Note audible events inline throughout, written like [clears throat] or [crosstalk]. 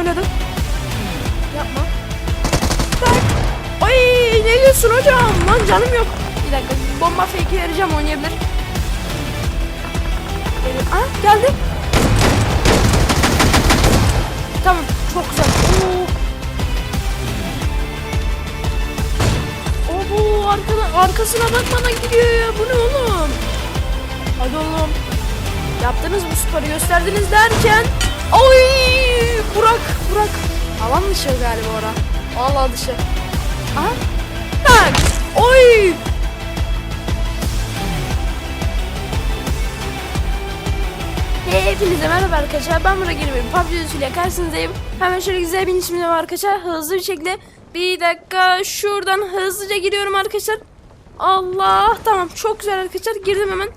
Oynadım. Yapma. Tak. Ay ne diyorsun hocam? Lan canım yok. Bir dakika bomba fake'i vereceğim oynayabilir. Geliyor. Ah geldi. Tamam çok güzel. Oo. O bu arkada, arkasına bakmadan gidiyor ya. Bu ne oğlum? Hadi oğlum. Yaptınız bu sporu gösterdiniz derken. Oy! Alan dışı galiba ora. Vallahi dışı. Aha. Tak. Oy! Hepinize merhaba arkadaşlar. Ben Burak Yeni bir PUBG ile karşınızdayım. Hemen şöyle güzel bir işimde var arkadaşlar. Hızlı bir şekilde. Bir dakika şuradan hızlıca giriyorum arkadaşlar. Allah tamam çok güzel arkadaşlar. Girdim hemen.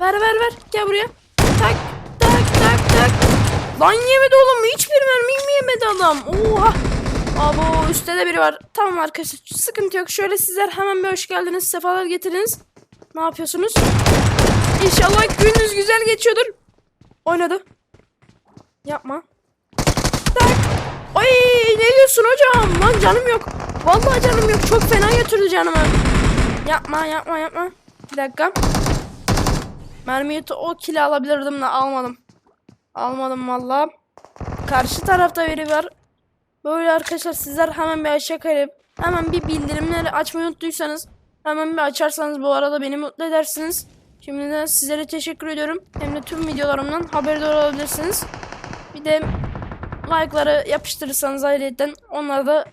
Ver ver ver. Gel buraya. Tak. Lan yemedi oğlum. Hiçbir mermi mi yemedi adam? Oha. Abo üstte de biri var. Tamam arkadaşlar sıkıntı yok. Şöyle sizler hemen bir hoş geldiniz. Sefalar getirdiniz. Ne yapıyorsunuz? İnşallah gününüz güzel geçiyordur. Oynadı. Yapma. Tak. Ay ne diyorsun hocam? Lan canım yok. Vallahi canım yok. Çok fena götürdü canımı. Yapma yapma yapma. Bir dakika. Mermiyi o kili alabilirdim de almadım. Almadım valla. Karşı tarafta biri var. Böyle arkadaşlar sizler hemen bir aşağı kayıp hemen bir bildirimleri açmayı unuttuysanız hemen bir açarsanız bu arada beni mutlu edersiniz. Şimdiden sizlere teşekkür ediyorum. Hem de tüm videolarımdan haberdar olabilirsiniz. Bir de like'ları yapıştırırsanız ayrıca onları da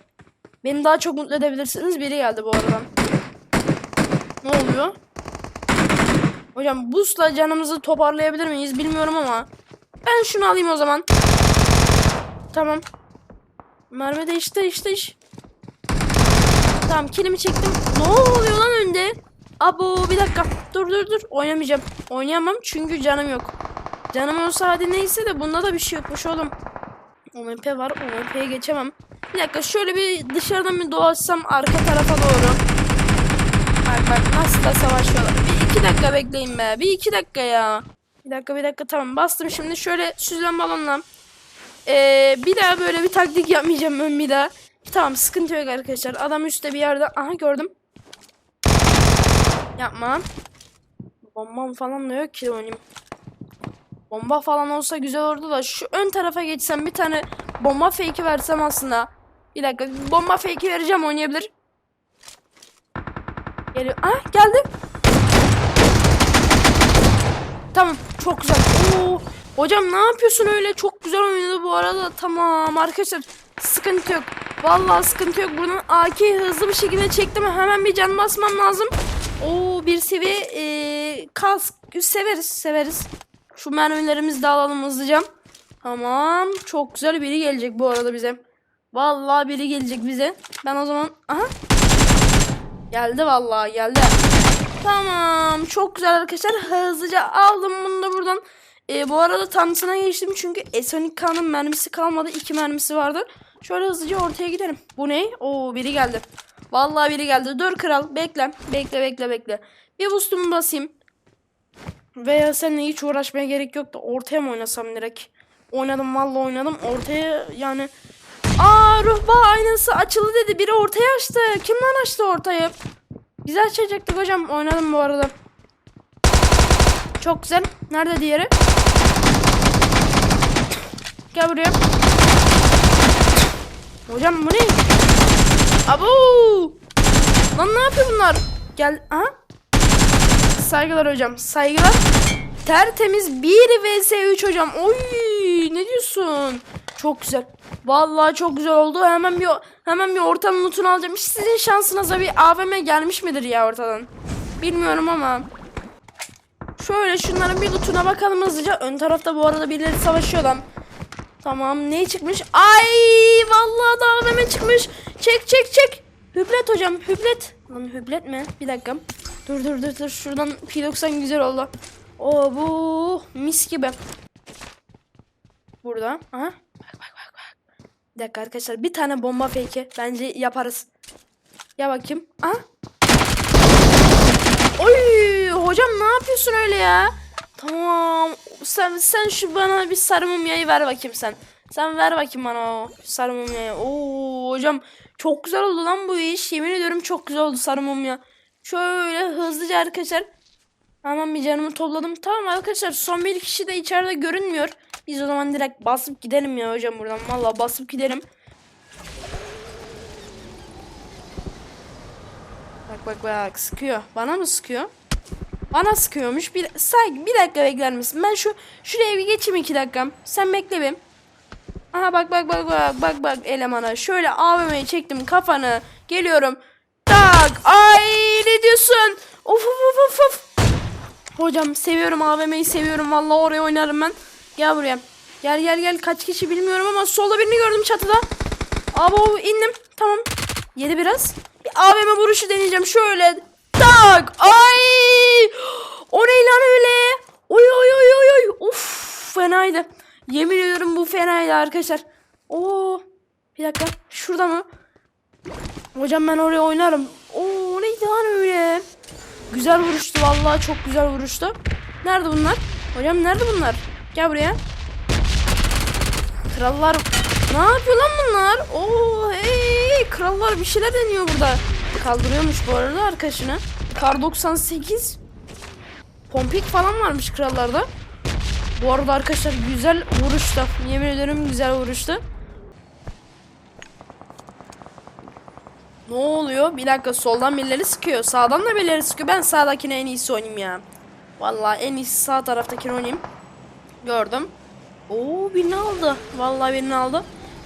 beni daha çok mutlu edebilirsiniz. Biri geldi bu arada. Ne oluyor? Hocam busla canımızı toparlayabilir miyiz bilmiyorum ama ben şunu alayım o zaman. Tamam. Mermi de işte işte iş. Tamam kilimi çektim. Ne oluyor lan önde? Abo bir dakika. Dur dur dur. Oynamayacağım. Oynayamam çünkü canım yok. Canım olsa hadi neyse de bunda da bir şey yokmuş oğlum. OMP var. OMP'ye geçemem. Bir dakika şöyle bir dışarıdan bir dolaşsam arka tarafa doğru. Bak bak nasıl da savaşıyorlar. Bir iki dakika bekleyin be. Bir iki dakika ya. Bir dakika bir dakika tamam bastım şimdi şöyle süzülen balonla. Ee, bir daha böyle bir taktik yapmayacağım ben bir daha. Tamam sıkıntı yok arkadaşlar. Adam üstte bir yerde. Aha gördüm. Yapma. Bombam falan da yok ki oynayayım. Bomba falan olsa güzel olurdu da şu ön tarafa geçsem bir tane bomba fake'i versem aslında. Bir dakika bomba fake'i vereceğim oynayabilir. Geliyor. Ah geldi. Tamam çok güzel. Oo, hocam ne yapıyorsun öyle? Çok güzel oynadı bu arada. Tamam arkadaşlar sıkıntı yok. Vallahi sıkıntı yok. Buradan AK'yi hızlı bir şekilde çektim. Hemen bir can basmam lazım. Oo bir seviye ee, kask severiz severiz. Şu mermilerimizi de alalım hızlıca. Tamam. Çok güzel biri gelecek bu arada bize. Vallahi biri gelecek bize. Ben o zaman aha Geldi vallahi geldi. Tamam çok güzel arkadaşlar hızlıca aldım bunu da buradan. Ee, bu arada tanrısına geçtim çünkü S12K'nın mermisi kalmadı. iki mermisi vardı. Şöyle hızlıca ortaya gidelim. Bu ne? Oo biri geldi. Vallahi biri geldi. Dur kral bekle. Bekle bekle bekle. Bir boost'umu basayım. Veya seninle hiç uğraşmaya gerek yok da ortaya mı oynasam direkt? Oynadım vallahi oynadım. Ortaya yani Aa ruhba aynası açıldı dedi. Biri ortaya açtı. Kim lan açtı ortayı? Güzel açacaktık hocam. Oynadım bu arada. Çok güzel. Nerede diğeri? Gel buraya. Hocam bu ne? Abo! Lan ne yapıyor bunlar? Gel. Aha. Saygılar hocam. Saygılar. Tertemiz 1 vs 3 hocam. Oy ne diyorsun? Çok güzel. Vallahi çok güzel oldu. Hemen bir hemen bir ortanın lootunu alacağım. Hiç sizin şansınıza bir AVM gelmiş midir ya ortadan? Bilmiyorum ama. Şöyle şunların bir lootuna bakalım hızlıca. Ön tarafta bu arada birileri savaşıyor lan. Tamam ne çıkmış? Ay vallahi da AVM çıkmış. Çek çek çek. Hüblet hocam hüblet. Lan hüblet mi? Bir dakika. Dur dur dur dur. Şuradan P90 güzel oldu. Oo bu mis gibi. Burada. Aha. Bak bak bak bak. Bir dakika arkadaşlar. Bir tane bomba fake'i bence yaparız. Ya bakayım. Aha. Oy hocam ne yapıyorsun öyle ya? Tamam. Sen sen şu bana bir sarı mumyayı ver bakayım sen. Sen ver bakayım bana o sarı mumyayı. Oo hocam çok güzel oldu lan bu iş. Yemin ediyorum çok güzel oldu sarı mumya. Şöyle hızlıca arkadaşlar. Hemen bir canımı topladım. Tamam arkadaşlar son bir kişi de içeride görünmüyor. Biz o zaman direkt basıp gidelim ya hocam buradan. Valla basıp gidelim. Bak bak bak sıkıyor. Bana mı sıkıyor? Bana sıkıyormuş. Bir, say, bir dakika bekler misin? Ben şu şuraya bir geçeyim iki dakikam. Sen bekle bir. Aha bak bak bak bak bak bak elemana. Şöyle AVM'yi çektim kafanı. Geliyorum. Tak. Ay ne diyorsun? Of of of of. Hocam seviyorum AVM'yi seviyorum. Vallahi oraya oynarım ben. Gel buraya. Gel gel gel. Kaç kişi bilmiyorum ama solda birini gördüm çatıda. Abo indim. Tamam. Yedi biraz. Bir AVM vuruşu deneyeceğim. Şöyle. Tak. Ay. O ne lan öyle? Oy oy oy oy oy. Uf fenaydı. Yemin ediyorum bu fenaydı arkadaşlar. Oo. Bir dakika. Şurada mı? Hocam ben oraya oynarım. Oo neydi lan öyle? Güzel vuruştu vallahi çok güzel vuruştu. Nerede bunlar? Hocam nerede bunlar? Gel buraya. Krallar ne yapıyor lan bunlar? Oo hey krallar bir şeyler deniyor burada. Kaldırıyormuş bu arada arkadaşını. Kar 98 Pompik falan varmış krallarda. Bu arada arkadaşlar güzel vuruştu. Yemin ederim güzel vuruştu. Ne oluyor? Bir dakika soldan birileri sıkıyor. Sağdan da birileri sıkıyor. Ben sağdakine en iyisi oynayayım ya. Vallahi en iyisi sağ taraftakini oynayayım. Gördüm. Oo birini aldı. Vallahi birini aldı.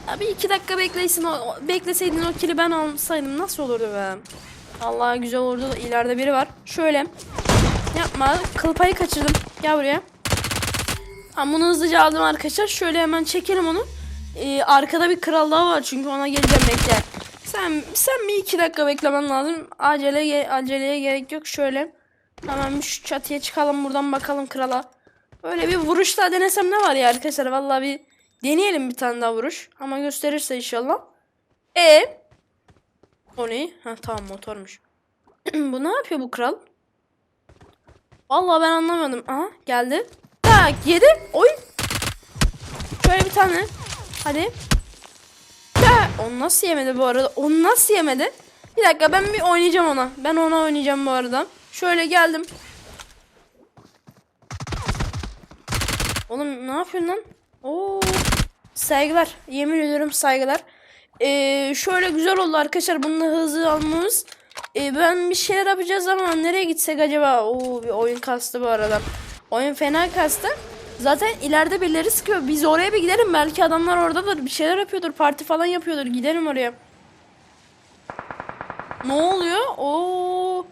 Ya bir iki dakika beklesin, o, bekleseydin o kili ben alsaydım nasıl olurdu be? Allah güzel olurdu. İleride biri var. Şöyle. Yapma. Kıl payı kaçırdım. Gel buraya. Tamam bunu hızlıca aldım arkadaşlar. Şöyle hemen çekelim onu. Ee, arkada bir kral daha var çünkü ona geleceğim bekle. Sen sen bir iki dakika beklemen lazım. Acele aceleye gerek yok. Şöyle hemen şu çatıya çıkalım buradan bakalım krala. Böyle bir vuruş daha denesem ne var ya arkadaşlar. Vallahi bir deneyelim bir tane daha vuruş. Ama gösterirse inşallah. E O ne? Ha tamam motormuş. [clears throat] bu ne yapıyor bu kral? Vallahi ben anlamadım. Aha geldi. Tak yedi. Oy. Şöyle bir tane. Hadi. Ya, onu nasıl yemedi bu arada? Onu nasıl yemedi? Bir dakika ben bir oynayacağım ona. Ben ona oynayacağım bu arada. Şöyle geldim. Oğlum ne yapıyorsun lan? Oo. Saygılar. Yemin ediyorum saygılar. Ee, şöyle güzel oldu arkadaşlar. Bunu hızlı almamız. Ee, ben bir şeyler yapacağız ama nereye gitsek acaba? Oo bir oyun kastı bu arada. Oyun fena kastı. Zaten ileride birileri sıkıyor. Biz oraya bir gidelim. Belki adamlar oradadır. Bir şeyler yapıyordur. Parti falan yapıyordur. Gidelim oraya. Ne oluyor? Oo.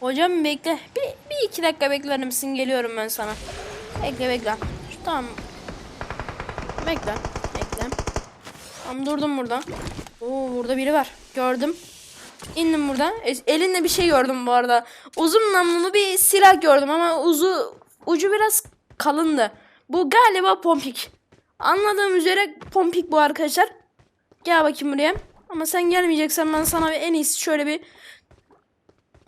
Hocam bekle. Bir, bir iki dakika bekler misin? Geliyorum ben sana. Bekle bekle. Tamam. Bekle. Bekle. Tamam durdum burada. Oo burada biri var. Gördüm. İndim burada. E, elinde bir şey gördüm bu arada. Uzun namlulu bir silah gördüm ama uzu ucu biraz kalındı. Bu galiba pompik. Anladığım üzere pompik bu arkadaşlar. Gel bakayım buraya. Ama sen gelmeyeceksen ben sana en iyisi şöyle bir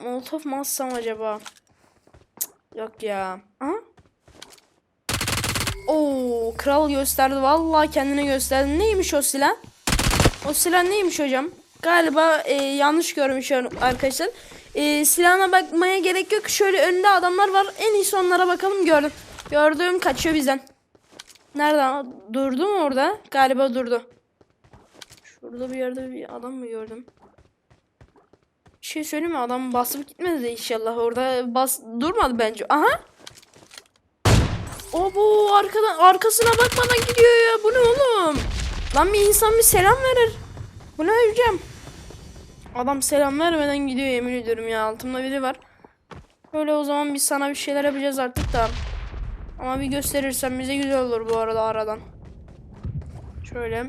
Molotov mu atsam acaba? Yok ya. Aha. Oo, kral gösterdi. Vallahi kendine gösterdi. Neymiş o silah? O silah neymiş hocam? Galiba e, yanlış görmüş arkadaşlar. E, silahına bakmaya gerek yok. Şöyle önünde adamlar var. En iyisi onlara bakalım. Gördüm. Gördüm kaçıyor bizden. Nereden? Durdu mu orada? Galiba durdu. Şurada bir yerde bir adam mı gördüm? Bir şey söyleyeyim mi? Adam basıp gitmedi de inşallah. Orada bas durmadı bence. Aha. O bu arkadan arkasına bakmadan gidiyor ya. Bu ne oğlum? Lan bir insan bir selam verir. Bu ne öleceğim? Adam selam vermeden gidiyor yemin ediyorum ya. Altımda biri var. Böyle o zaman biz sana bir şeyler yapacağız artık da. Ama bir gösterirsen bize güzel olur bu arada aradan. Şöyle.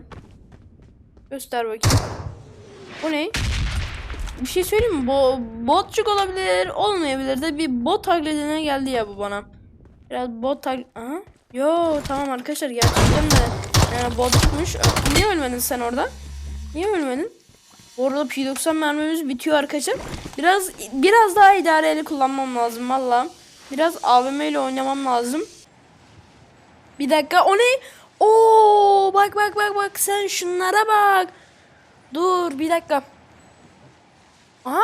Göster bakayım. Bu ne? Bir şey söyleyeyim mi? Bo botçuk olabilir, olmayabilir de bir bot taklidine geldi ya bu bana. Biraz bot taklit... Aha. Yo tamam arkadaşlar gerçekten de yani botçukmuş. Niye ölmedin sen orada? Niye ölmedin? Bu arada P90 mermimiz bitiyor arkadaşlar. Biraz biraz daha idareli kullanmam lazım valla. Biraz AVM ile oynamam lazım. Bir dakika o ne? Oo bak bak bak bak sen şunlara bak. Dur bir dakika. Aha.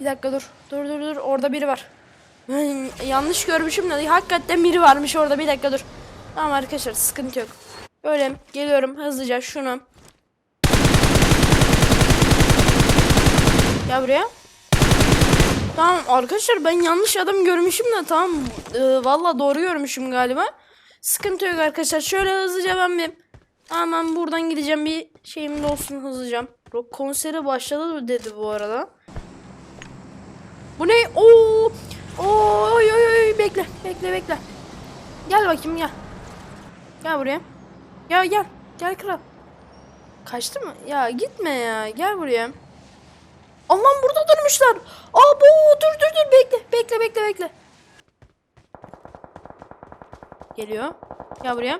Bir dakika dur. Dur dur dur. Orada biri var. Yanlış görmüşüm de hakikaten biri varmış orada. Bir dakika dur. Tamam arkadaşlar sıkıntı yok. Böyle geliyorum hızlıca şunu. Gel buraya. Tamam arkadaşlar ben yanlış adam görmüşüm de tamam. Ee, Valla doğru görmüşüm galiba. Sıkıntı yok arkadaşlar. Şöyle hızlıca ben bir hemen buradan gideceğim bir şeyim de olsun hızlıca. Rock konseri başladı dedi bu arada. Bu ne? Oo! Oy oy oy bekle. Bekle bekle. Gel bakayım gel. Gel buraya. Ya gel. Gel kral. Kaçtı mı? Ya gitme ya. Gel buraya. Allah'ım burada durmuşlar. Aa bu dur dur dur bekle. Bekle bekle bekle. Geliyor. Gel buraya.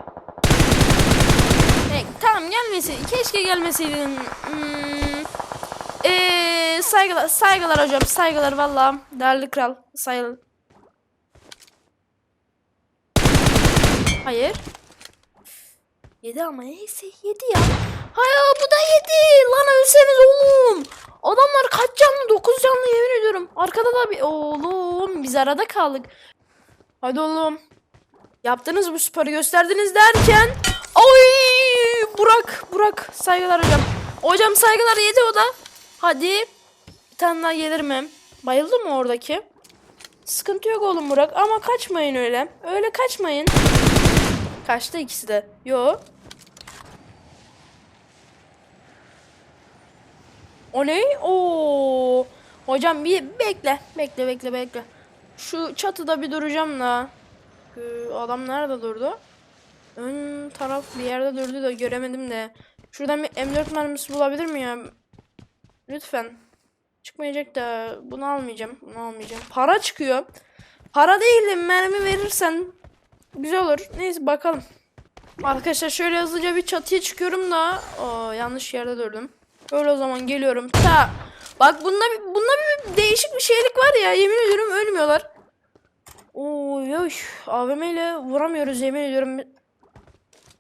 Hey, tamam gelmeseydin. Keşke gelmeseydin. Hmm. Saygılar, saygılar hocam. Saygılar valla. Değerli kral. Saygılar. Hayır. Yedi ama neyse yedi ya. Hayır bu da yedi. Lan ölseniz oğlum. Adamlar kaç canlı? Dokuz canlı yemin ediyorum. Arkada da bir oğlum biz arada kaldık. Hadi oğlum. Yaptınız bu sporu gösterdiniz derken. Oy! Burak, Burak. Saygılar hocam. Hocam saygılar yedi o da. Hadi. Tane daha gelir mi? Bayıldı mı oradaki? Sıkıntı yok oğlum Burak ama kaçmayın öyle. Öyle kaçmayın. Kaçtı ikisi de. Yo. O ne? Oo. Hocam bir bekle. Bekle bekle bekle. Şu çatıda bir duracağım da. Adam nerede durdu? Ön taraf bir yerde durdu da göremedim de. Şuradan bir M4 mermisi bulabilir mi ya? Lütfen. Çıkmayacak da bunu almayacağım. Bunu almayacağım. Para çıkıyor. Para değil de mermi verirsen güzel olur. Neyse bakalım. Arkadaşlar şöyle hızlıca bir çatıya çıkıyorum da Oo, yanlış yerde durdum. Böyle o zaman geliyorum. Ta. Bak bunda bunda bir değişik bir şeylik var ya. Yemin ediyorum ölmüyorlar. Oy oy. AVM ile vuramıyoruz yemin ediyorum.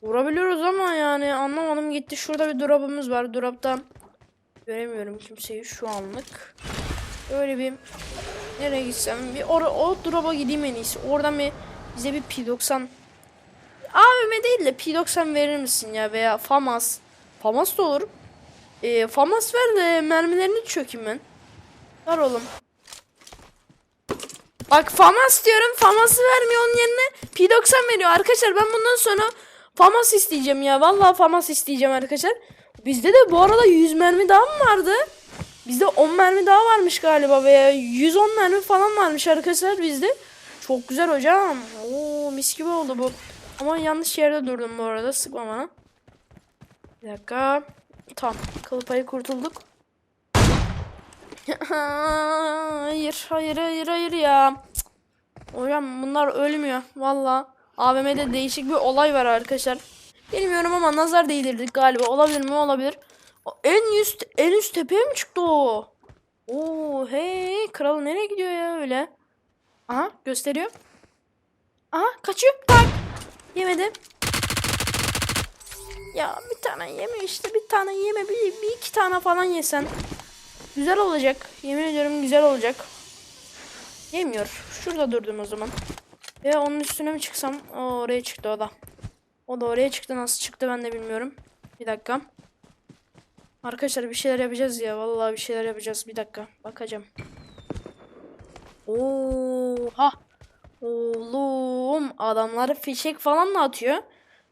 Vurabiliyoruz ama yani anlamadım gitti. Şurada bir drop'umuz var. Drop'tan göremiyorum kimseyi şu anlık. Öyle bir nereye gitsem bir or o drop'a gideyim en iyisi. Oradan bir bize bir P90 AVM değil de P90 verir misin ya veya FAMAS. FAMAS da olur. Ee, FAMAS ver de mermilerini çökeyim ben. Ver oğlum. Bak FAMAS diyorum. FAMAS'ı vermiyor onun yerine P90 veriyor. Arkadaşlar ben bundan sonra FAMAS isteyeceğim ya. Vallahi FAMAS isteyeceğim arkadaşlar. Bizde de bu arada 100 mermi daha mı vardı? Bizde 10 mermi daha varmış galiba veya 110 mermi falan varmış arkadaşlar bizde. Çok güzel hocam. Oo mis gibi oldu bu. Ama yanlış yerde durdum bu arada. Sıkma bana. Bir dakika. Tamam. Kıl payı kurtulduk. [laughs] hayır, hayır, hayır, hayır ya. Cık. Hocam bunlar ölmüyor. Valla. AVM'de değişik bir olay var arkadaşlar. Bilmiyorum ama nazar değdirdik galiba. Olabilir mi? Olabilir. En üst en üst tepeye mi çıktı o? Oo hey kral nereye gidiyor ya öyle? Aha gösteriyor. Aha kaçıyor. Tak. Yemedi. Ya bir tane yeme işte bir tane yeme bir, bir iki tane falan yesen. Güzel olacak. Yemin ediyorum güzel olacak. Yemiyor. Şurada durdum o zaman. Ve onun üstüne mi çıksam? O oraya çıktı o da. O da oraya çıktı. Nasıl çıktı ben de bilmiyorum. Bir dakika. Arkadaşlar bir şeyler yapacağız ya. Vallahi bir şeyler yapacağız. Bir dakika. Bakacağım. Oha. Oğlum adamlar fişek falan da atıyor.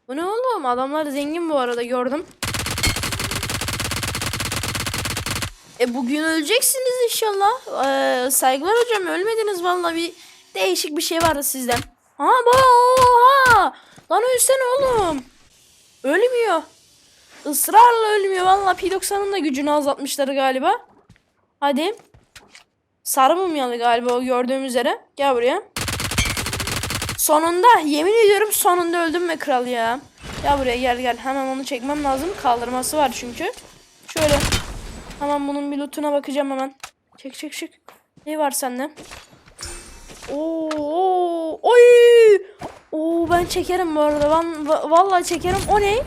Bu ne oğlum? Adamlar zengin bu arada gördüm. E bugün öleceksiniz inşallah. Ee, saygılar hocam ölmediniz vallahi bir değişik bir şey vardı sizden. Ha ba Lan ölsene oğlum. Ölmüyor. Israrla ölmüyor. Vallahi P90'ın da gücünü azaltmışlar galiba. Hadi. Sarı mumyalı galiba o gördüğüm üzere. Gel buraya. Sonunda yemin ediyorum sonunda öldüm ve kral ya. Gel buraya gel gel. Hemen onu çekmem lazım. Kaldırması var çünkü. Şöyle. Hemen bunun bir lootuna bakacağım hemen. Çek çek çek. Ne var sende? Oo, oo, oy! Oo ben çekerim bu arada. Ben va- vallahi çekerim. O ne?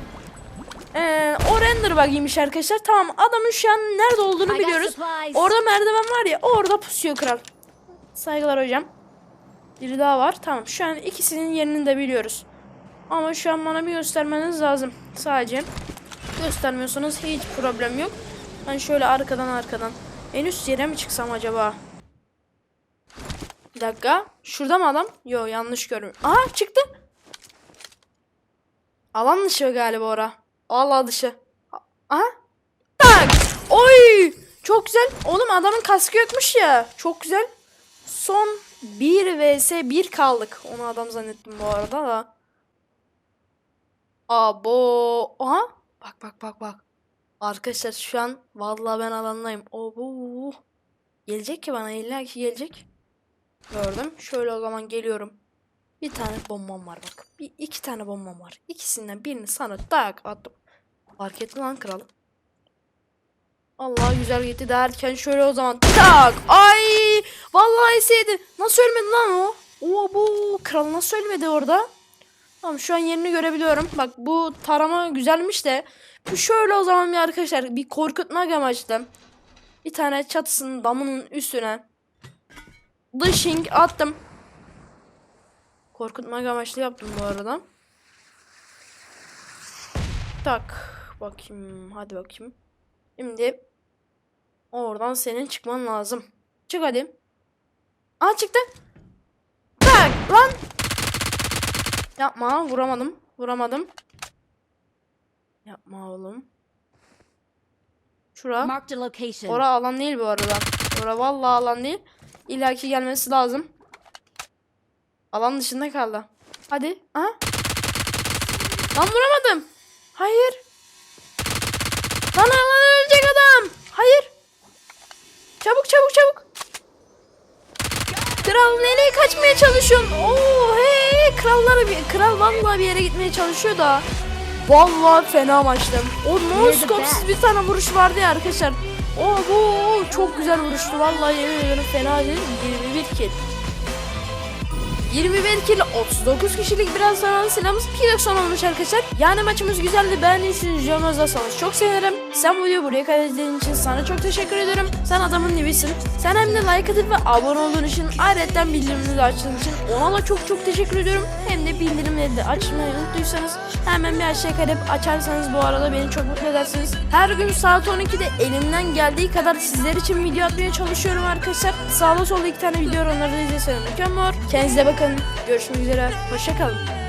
Ee, o render bug'iymiş arkadaşlar. Tamam adamın şu an nerede olduğunu biliyoruz. Orada merdiven var ya orada pusuyor kral. Saygılar hocam. Biri daha var. Tamam şu an ikisinin yerini de biliyoruz. Ama şu an bana bir göstermeniz lazım. Sadece. Göstermiyorsanız hiç problem yok. Ben şöyle arkadan arkadan. En üst yere mi çıksam acaba? Bir dakika. Şurada mı adam? Yo yanlış görmüyorum. Aha çıktı. Alan dışı galiba ora. Allah dışı. Aha. Tak. Oy. Çok güzel. Oğlum adamın kaskı yokmuş ya. Çok güzel. Son 1 vs 1 kaldık. Onu adam zannettim bu arada da. Abo. Aha. Bak bak bak bak. Arkadaşlar şu an vallahi ben alandayım. Abo. Gelecek ki bana illa ki gelecek. Gördüm. Şöyle o zaman geliyorum. Bir tane bombam var bak. Bir iki tane bombam var. İkisinden birini sana tak attım. Fark etti lan kral. Allah güzel gitti derken şöyle o zaman tak. Ay vallahi sevdi. Nasıl ölmedi lan o? Oo bu kral nasıl ölmedi orada? Tamam şu an yerini görebiliyorum. Bak bu tarama güzelmiş de. Bu şöyle o zaman bir arkadaşlar bir korkutmak amaçlı. Bir tane çatısının damının üstüne dışing attım. Korkutmak amaçlı yaptım bu arada. Tak. Bakayım. Hadi bakayım. Şimdi oradan senin çıkman lazım. Çık hadi. Aa çıktı. Tak lan. Yapma. Vuramadım. Vuramadım. Yapma oğlum. Şura. Ora alan değil bu arada. Ora vallahi alan değil. İlla ki gelmesi lazım. Alan dışında kaldı. Hadi. Aha. Lan vuramadım. Hayır. Lan alan ölecek adam. Hayır. Çabuk çabuk çabuk. Kral nereye kaçmaya çalışıyorsun? Oo hey krallar bir kral vallahi bir yere gitmeye çalışıyor da. Vallahi fena maçtım. O no scope'suz bir tane vuruş vardı ya arkadaşlar. O bu çok güzel vuruştu. Vallahi yemin ediyorum fena değil. 21 kill. 21 kill 39 kişilik biraz sonra silahımız 1.90 olmuş arkadaşlar. Yani maçımız güzeldi. Beğendiyseniz yazarsanız çok sevinirim. Sen bu videoyu buraya kadar izlediğin için sana çok teşekkür ediyorum. Sen adamın dibisin. Sen hem de like atıp ve abone olduğun için ayrıca bildirimleri açtığın için ona da çok çok teşekkür ediyorum. Hem de bildirimleri de açmayı unuttuysanız hemen bir aşağı kayıp açarsanız bu arada beni çok mutlu edersiniz. Her gün saat 12'de elimden geldiği kadar sizler için video atmaya çalışıyorum arkadaşlar. Sağda solda iki tane video onları da izleseniz mükemmel. Kendinize bakın. Görüşmek üzere. Hoşçakalın.